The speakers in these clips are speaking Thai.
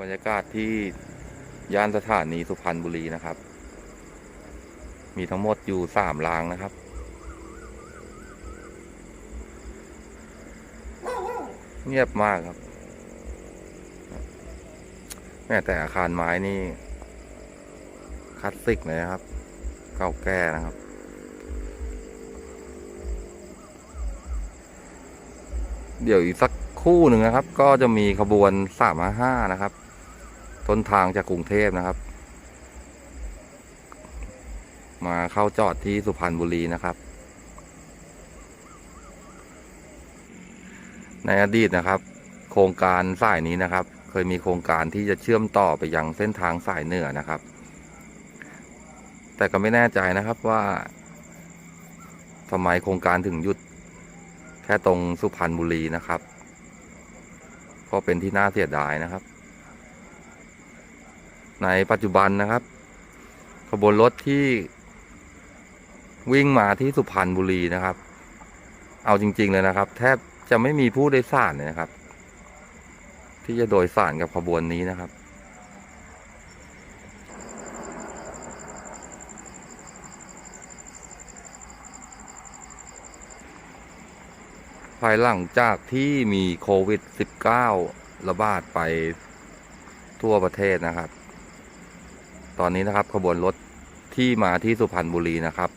บรรยากาศที่ย่านสถานีสุพรรณบุรีนะครับ มีทั้งหมดอยู่สามรางนะครับ เงียบมากครับแม้แต่อาคารไม้นี่คลาสสิกเลยนะครับ เก่าแก่นะครับเดี๋ยวอีกสักคู่หนึ่งนะครับ ก็จะมีขบวนสามห้านะครับ ต้นทางจากกรุงเทพนะครับ มาเข้าจอดที่สุพรรณบุรีนะครับ ในอดีตนะครับ โครงการสายนี้นะครับ เคยมีโครงการที่จะเชื่อมต่อไปยังเส้นทางสายเหนือนะครับ แต่ก็ไม่แน่ใจนะครับว่าทำไมโครงการถึงหยุดแค่ตรงสุพรรณบุรีนะครับ ก็เป็นที่น่าเสียดายนะครับ ในปัจจุบันนะครับ ขบวนรถที่วิ่งมาที่สุพรรณบุรีนะครับ เอาจริง ๆ เลยนะครับ แทบจะไม่มีผู้โดยสารเลยนะครับ ที่จะโดยสารกับขบวนนี้นะครับภายหลังจากที่มีโควิด -19 ระบาดไปทั่วประเทศนะครับ ตอนนี้นะครับขบวนรถที่มาที่สุพรรณบุรีนะครับ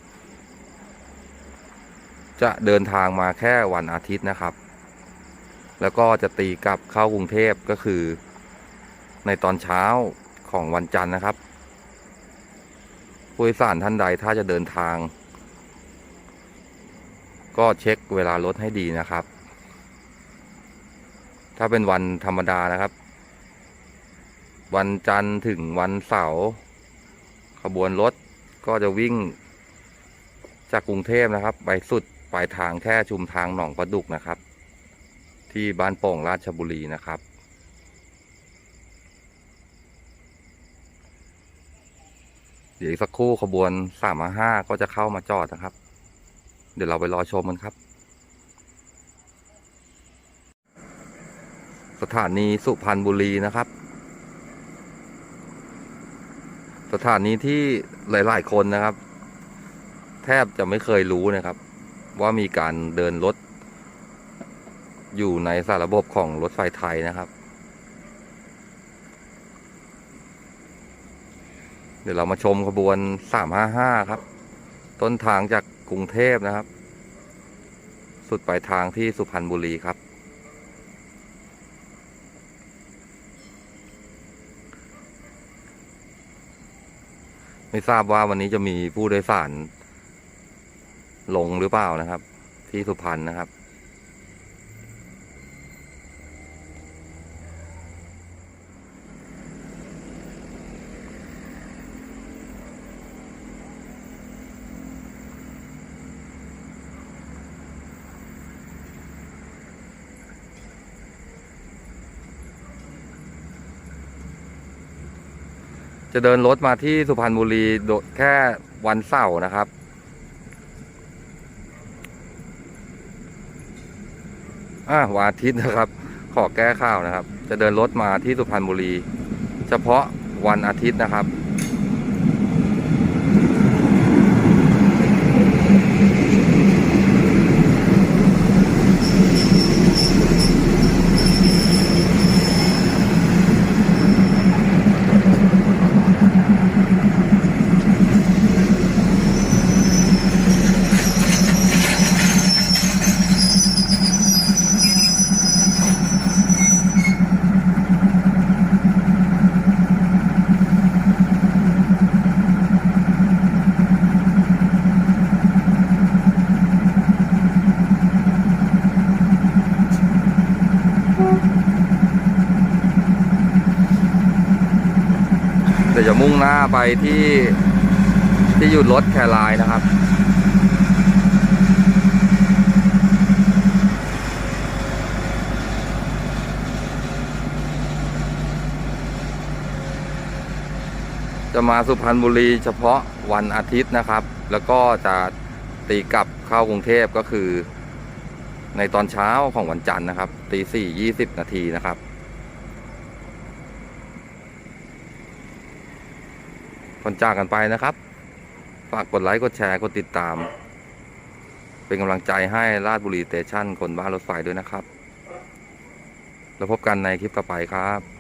จะเดินทางมาแค่วันอาทิตย์นะครับ แล้วก็จะตีกลับเข้ากรุงเทพก็คือ ในตอนเช้าของวันจันทร์นะครับผู้โดยสารท่านใดถ้าจะเดินทาง ก็เช็คเวลารถให้ดีนะครับ ถ้าเป็นวันธรรมดานะครับ วันจันทร์ถึงวันเสาร์ขบวนรถก็จะวิ่ง จากกรุงเทพนะครับ ไปสุดปลายทางแค่ชุมทางหนองประดุกนะครับ ที่บ้านโป่งราชบุรีนะครับ เดี๋ยวอีกสักครู่ขบวนสามห้าก็จะเข้ามาจอดนะครับ เดี๋ยวเราไปรอชมกันครับ สถานีสุพรรณบุรีนะครับ สถานีที่หลาย ๆ คนนะครับ แทบจะไม่เคยรู้นะครับ ว่ามีการเดินรถ อยู่ในสารระบบของรถไฟไทยนะครับ เดี๋ยวเรามาชมขบวน 355 ครับ ต้นทางจากกรุงเทพนะครับ สุดปลายทางที่สุพรรณบุรีครับ ไม่ทราบว่าวันนี้จะมีผู้โดยสารลงหรือเปล่านะครับ ที่สุพรรณนะครับ จะเดินรถมาที่สุพรรณบุรีโดแค่วันเสาร์นะครับ อ่าวันอาทิตย์นะครับ ขอแก้ข่าวนะครับ จะเดินรถมาที่สุพรรณบุรี เฉพาะวันอาทิตย์นะครับ เดี๋ยวจะมุ่งหน้าไปที่ที่หยุดรถแครายนะครับ จะมาสุพรรณบุรีเฉพาะวันอาทิตย์นะครับ แล้วก็จะตีกลับเข้ากรุงเทพก็คือ ในตอนเช้าของวันจันทร์นะครับตีสี่ยี่สิบนาทีนะครับ ก่อนจากกันไปนะครับ ฝากกดไลค์กดแชร์กดติดตาม เป็นกำลังใจให้ราชบุรีเตชันคนบ้านรถไฟด้วยนะครับ แล้วพบกันในคลิปต่อไปครับ